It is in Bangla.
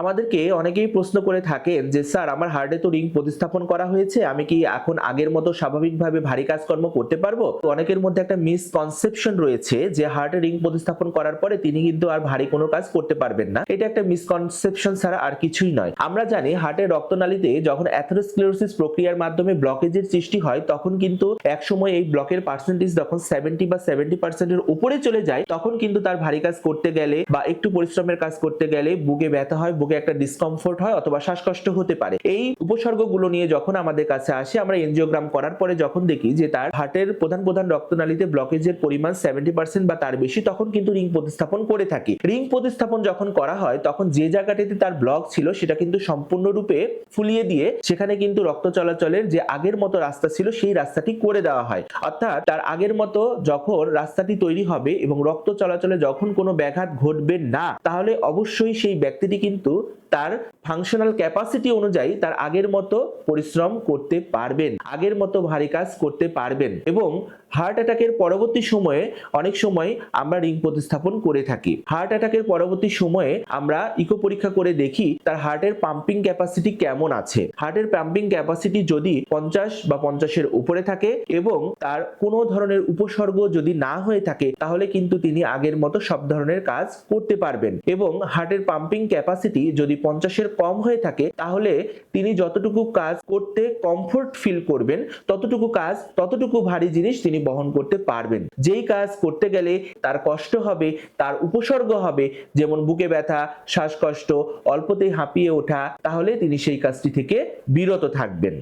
আমাদেরকে অনেকেই প্রশ্ন করে থাকেন যে, স্যার, আমার হার্টে তো রিং প্রতিস্থাপন করা হয়েছে, আমি কি এখন আগের মতো স্বাভাবিকভাবে ভারী কাজকর্ম করতে পারব? অনেকের মধ্যে একটা মিসকনসেপশন রয়েছে যে হার্টে রিং প্রতিস্থাপন করার পরে তিনি কিন্তু আর ভারী কোনো কাজ করতে পারবেন না। এটা একটা মিসকনসেপশন ছাড়া আর কিছুই নয়। আমরা জানি হার্টের রক্তনালীতে যখন অ্যাথেরোস্ক্লেরোসিস প্রক্রিয়ার মাধ্যমে ব্লকেজের সৃষ্টি হয়, তখন কিন্তু একসময় এই ব্লকের পার্সেন্টেজ যখন সেভেন্টি বা সেভেন্টি পার্সেন্টের উপরে চলে যায়, তখন কিন্তু তার ভারী কাজ করতে গেলে বা একটু পরিশ্রমের কাজ করতে গেলে বুকে ব্যথা হয় বুকে একটা ডিসকমফোর্ট হয় অথবা শ্বাসকষ্ট হতে পারে। এই উপসর্গগুলো নিয়ে যখন আমাদের কাছে আসে, আমরা এনজিওগ্রাম করার পরে যখন দেখি যে তার হার্টের প্রধান প্রধান রক্তনালীতে ব্লকেজের পরিমাণ সেভেন্টি পার্সেন্ট বা তার বেশি, তখন কিন্তু রিং প্রতিস্থাপন করে থাকি। রিং প্রতিস্থাপন যখন করা হয়, তখন যে জায়গাটিতে তার ব্লক ছিল, সেটা কিন্তু সম্পূর্ণরূপে ফুলিয়ে দিয়ে সেখানে কিন্তু রক্ত চলাচলের যে আগের মতো রাস্তা ছিল, সেই রাস্তাটি করে দেওয়া হয়। অর্থাৎ তার আগের মতো যখন রাস্তাটি তৈরি হবে এবং রক্ত চলাচলে যখন কোনো ব্যাঘাত ঘটবে না, তাহলে অবশ্যই সেই ব্যক্তিটি কিন্তু তার ফাংশনাল ক্যাপাসিটি অনুযায়ী তার আগের মতো পরিশ্রম করতে পারবেন, আগের মতো ভারী কাজ করতে পারবেন এবং হার্ট অ্যাটাকের পরবর্তী সময়ে অনেক সময় আমরা রিং প্রতিস্থাপন করে থাকি। হার্ট অ্যাটাকের পরবর্তী সময়ে আমরা ইকো পরীক্ষা করে দেখি তার হার্টের পাম্পিং ক্যাপাসিটি কেমন আছে। হার্টের পাম্পিং ক্যাপাসিটি যদি পঞ্চাশ বা পঞ্চাশের উপরে থাকে এবং তার কোনো ধরনের উপসর্গ যদি না হয়ে থাকে, তাহলে কিন্তু তিনি আগের মতো সব ধরনের কাজ করতে পারবেন এবং হার্টের পাম্পিং ক্যাপাসিটি যদি পঞ্চাশের কম হয়ে থাকে, তাহলে তিনি যতটুকু কাজ করতে কমফোর্ট ফিল করবেন, ততটুকু কাজ, ততটুকু ভারী জিনিস তিনি বহন করতে পারবেন। যেই কাজ করতে গেলে তার কষ্ট হবে, তার উপসর্গ হবে, যেমন বুকে ব্যথা, শ্বাসকষ্ট, অল্পতেই হাঁপিয়ে ওঠা, তাহলে তিনি সেই কাজটি থেকে বিরত থাকবেন।